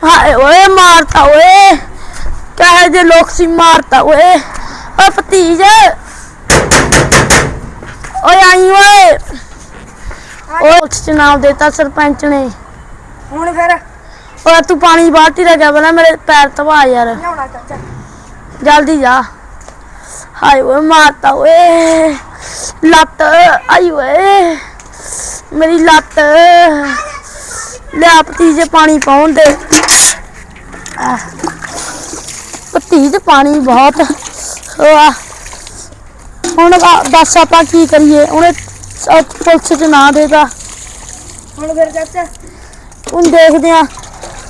ਹਾਏ ਓਏ ਮਾਰਤਾ ਓਏ। ਕਹੇ ਜੇ ਲੋਕ ਸੀ ਮਾਰਤਾ ਓਏ। ਓ ਭਤੀਜ। ਓਏ ਆਈ ਓਏ। ਓਏ ਉਸ ਚ ਨਾਮ ਦੇਤਾ ਸਰਪੰਚ ਨੇ। ਹੁਣ ਫਿਰ? ਓਏ ਤੂੰ ਪਾਣੀ ਦੀ ਬਾਲਟੀ ਲੈ ਜਾ ਬਣਾ ਮੇਰੇ ਪੈਰ ਤਵਾ ਯਾਰ। ਲਿਆਉਣਾ ਚਾਚਾ ਜਲਦੀ ਜਾ। ਹਾਏ ਓਏ ਮਾਰਤਾ ਓਏ। ਲੱਤ ਆਈ ਓਏ। ਮੇਰੀ ਲੱਤ। ਲਿਆ ਭਤੀਜੇ ਪਾਣੀ ਪਾਉਣ ਦੇ। ਆਹ। ਭਤੀਜ ਪਾਣੀ ਬਹੁਤ ਆ ਹੁਣ ਆ- ਦੱਸ ਆਪਾਂ ਕੀ ਕਰੀਏ ਉਹਨੇ ਸ- ਪੁਲਿਸ ਚ ਨਾ ਦੇਤਾ ਹੁਣ ਫਿਰ ਚਾਚਾ ਹੁਣ ਦੇਖਦੇ ਆ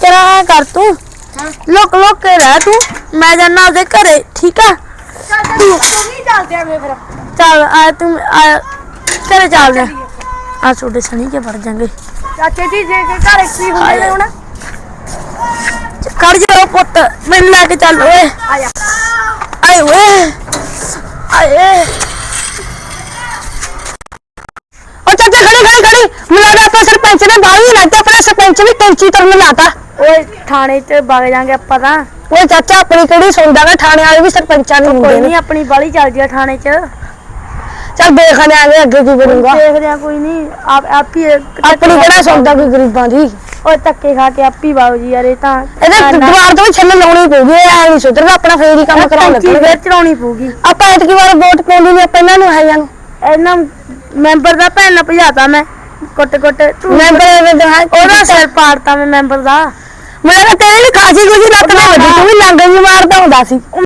ਤੇਰਾ ਐਂ ਕਰ ਤੂੰ ਹਾਂ ਲੁਕ ਲੁਕ ਕੇ ਰਹਿ ਤੂੰ ਮੈਂ ਜਾਣਾ ਉਹਦੇ ਘਰੇ ਠੀਕ ਆ ਚਾਚਾ ਤੂੰ ਨਹੀਂ ਚੱਲਦੇ ਆਵੇਂ ਫਿਰ ਚੱਲ ਆ ਤੂੰ ਆ ਘਰੇ ਚੱਲਦੇ ਆ ਆ ਛੋਟੇ ਸਣੀ ਕੇ ਵੜ ਜਾਾਂਗੇ ਚਾਚੇ ਜੀ ਜੇ ਜੇ ਘਰ ਕੀ ਹੁੰਦੇ ਨੇ ਹੁਣ ਖੜ ਜਾ ਪੁੱਤ ਮੈਨੂੰ ਲੈ ਕੇ ਚੱਲ ਓਏ। ਆ ਜਾ ਆਏ ਓਏ ਆਏ। ਉਹ ਚਾਚਾ ਖੜੀ ਖੜੀ ਖੜੀ। ਮਿਲਾਦਾ ਆਪਾਂ ਸਰਪੰਚ ਨੇ ਬਾਹਰ ਲਾਤਾ ਆਪਣਾ ਸਰਪੰਚ ਵੀ ਕੈਂਚੀ ਕਰਨ ਲਾਤਾ। ਓਏ ਥਾਣੇ ਚ ਵਗ ਜਾਾਂਗੇ ਆਪਾਂ ਤਾਂ। ਉਹ ਚਾਚਾ ਆਪਣੀ ਕਿਹੜੀ ਸੁਣਦਾਗਾ ਥਾਣੇ ਵਾਲੇ ਵੀ ਸਰਪੰਚਾਂ ਨੂੰ ਕੋਈ ਨਹੀਂ ਆਪਣੀ ਬਾਲੀ ਚੱਲਦੀ ਆ ਥਾਣੇ ਚ। ਚੱਲ ਦੇਖਣੇ ਆਗੇ ਅੱਗੇ ਕੀ ਬਣੂਗਾ। ਦੇਖਦੇ ਆ ਕੋਈ ਨਹੀਂ ਆਪ ਆਪ ਹੀ ਆਪਣੀ ਕਿਹੜਾ ਸੁਣਦਾ ਕੋਈ ਗਰੀਬਾਂ ਦੀ? ਓਏ ਧੱਕੇ ਖਾ ਕੇ ਆਪੀ ਬਾਬੂ ਜੀ ਯਾਰ ਇਹ ਤਾਂ ਇਹਦੇ ਦੁਆਰ ਤੋਂ ਛੱਲ ਲਾਉਣੀ ਪਊਗੀ ਐ ਨਹੀਂ ਸੁਧਰਦਾ ਆਪਣਾ ਫੇਰ ਹੀ ਕੰਮ ਕਰਾਉਣ ਲੱਗਣਗੇ। ਫੇਰ ਚਲਾਉਣੀ ਪਊਗੀ। ਆਪਾਂ ਇਤਕੀ ਵਾਰ ਵੋਟ ਪਾਉਂਦੀ ਨਹੀਂ ਆਪਾਂ ਇਹਨਾਂ ਨੂੰ ਹੈਗਿਆਂ ਨੂੰ। ਇਹਨਾਂ ਮੈਂਬਰ ਦਾ ਭੈਣ ਨਾਲ ਭਜਾਤਾ ਮੈਂ ਕੁੱਟ ਕੁੱਟ। ਮੈਂਬਰ ਦੇ ਉਹਦਾ ਸਿਰ ਪਾੜਤਾ ਮੈਂ ਮੈਂਬਰ ਦਾ। ਮੈਂ ਤਾਂ ਤੇਰੇ ਵੀ ਖਾਸੀ ਕੁਝ ਲੱਤ ਨਾਲ ਵੱਜੀ ਤੂੰ ਵੀ ਲੰਗ ਜੀ ਮਾਰਦਾ ਹੁੰਦਾ ਸੀ।